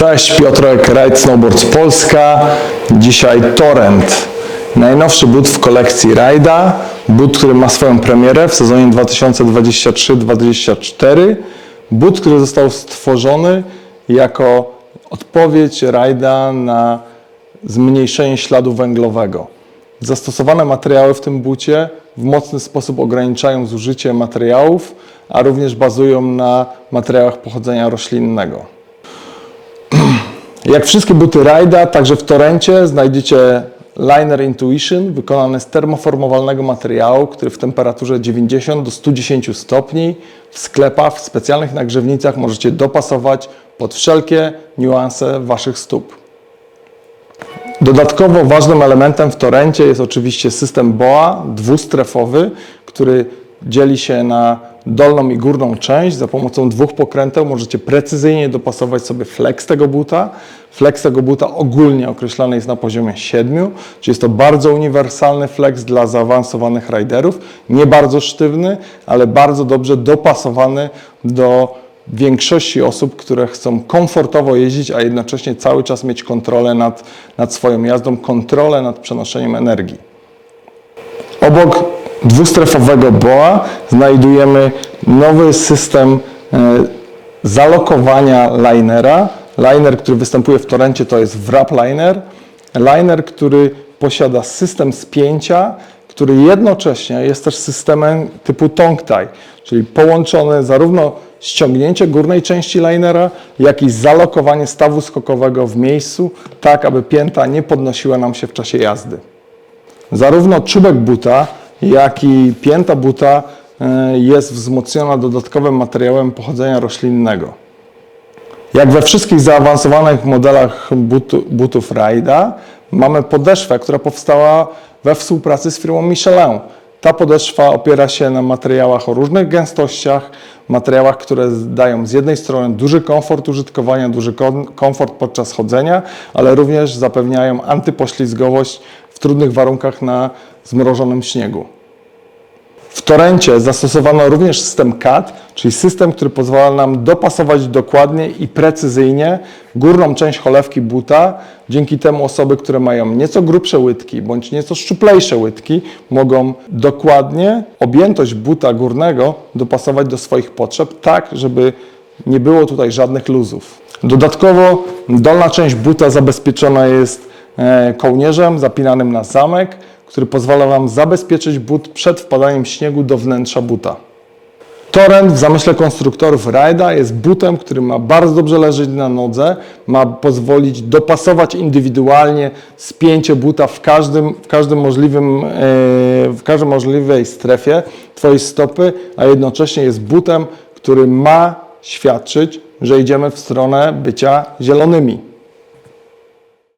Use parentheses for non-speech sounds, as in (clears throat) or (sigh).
Cześć, Piotrek, Ride Snowboards Polska. Dzisiaj Torrent. Najnowszy but w kolekcji Rajda. But, który ma swoją premierę w sezonie 2023-2024. But, który został stworzony jako odpowiedź Rajda na zmniejszenie śladu węglowego. Zastosowane materiały w tym bucie w mocny sposób ograniczają zużycie materiałów, a również bazują na materiałach pochodzenia roślinnego. (clears throat) Jak wszystkie buty Rajda, także w Torencie znajdziecie Liner Intuition wykonany z termoformowalnego materiału, który w temperaturze 90 do 110 stopni w sklepach, w specjalnych nagrzewnicach możecie dopasować pod wszelkie niuanse Waszych stóp. Dodatkowo ważnym elementem w Torencie jest oczywiście system BOA dwustrefowy, który dzieli się na dolną i górną część. Za pomocą dwóch pokręteł możecie precyzyjnie dopasować sobie flex tego buta. Flex tego buta ogólnie określany jest na poziomie 7, czyli jest to bardzo uniwersalny flex dla zaawansowanych riderów. Nie bardzo sztywny, ale bardzo dobrze dopasowany do większości osób, które chcą komfortowo jeździć, a jednocześnie cały czas mieć kontrolę nad, nad swoją jazdą, kontrolę nad przenoszeniem energii. Obok dwustrefowego BOA znajdujemy nowy system e, zalokowania linera. Liner, który występuje w Torencie, to jest wrap liner. Liner, który posiada system spięcia, który jednocześnie jest też systemem typu tongue tie, czyli połączony zarówno ściągnięcie górnej części linera, jak i zalokowanie stawu skokowego w miejscu, tak aby pięta nie podnosiła nam się w czasie jazdy. Zarówno czubek buta, jak i pięta buta e, jest wzmocniona dodatkowym materiałem pochodzenia roślinnego. Jak we wszystkich zaawansowanych modelach butu, butów Rajda, mamy podeszwę, która powstała we współpracy z firmą Michelin. Ta podeszwa opiera się na materiałach o różnych gęstościach, materiałach, które dają z jednej strony duży komfort użytkowania, duży kom- komfort podczas chodzenia, ale również zapewniają antypoślizgowość w trudnych warunkach na zmrożonym śniegu. W Torencie zastosowano również system CAD, czyli system, który pozwala nam dopasować dokładnie i precyzyjnie górną część cholewki buta. Dzięki temu osoby, które mają nieco grubsze łydki bądź nieco szczuplejsze łydki, mogą dokładnie objętość buta górnego dopasować do swoich potrzeb, tak żeby nie było tutaj żadnych luzów. Dodatkowo dolna część buta zabezpieczona jest e, kołnierzem zapinanym na zamek, który pozwala Wam zabezpieczyć but przed wpadaniem śniegu do wnętrza buta. Torrent w zamyśle konstruktorów Rajda jest butem, który ma bardzo dobrze leżeć na nodze, ma pozwolić dopasować indywidualnie spięcie buta w każdym, w każdym możliwym, e, w każdej możliwej strefie Twojej stopy, a jednocześnie jest butem, który ma świadczyć, że idziemy w stronę bycia zielonymi.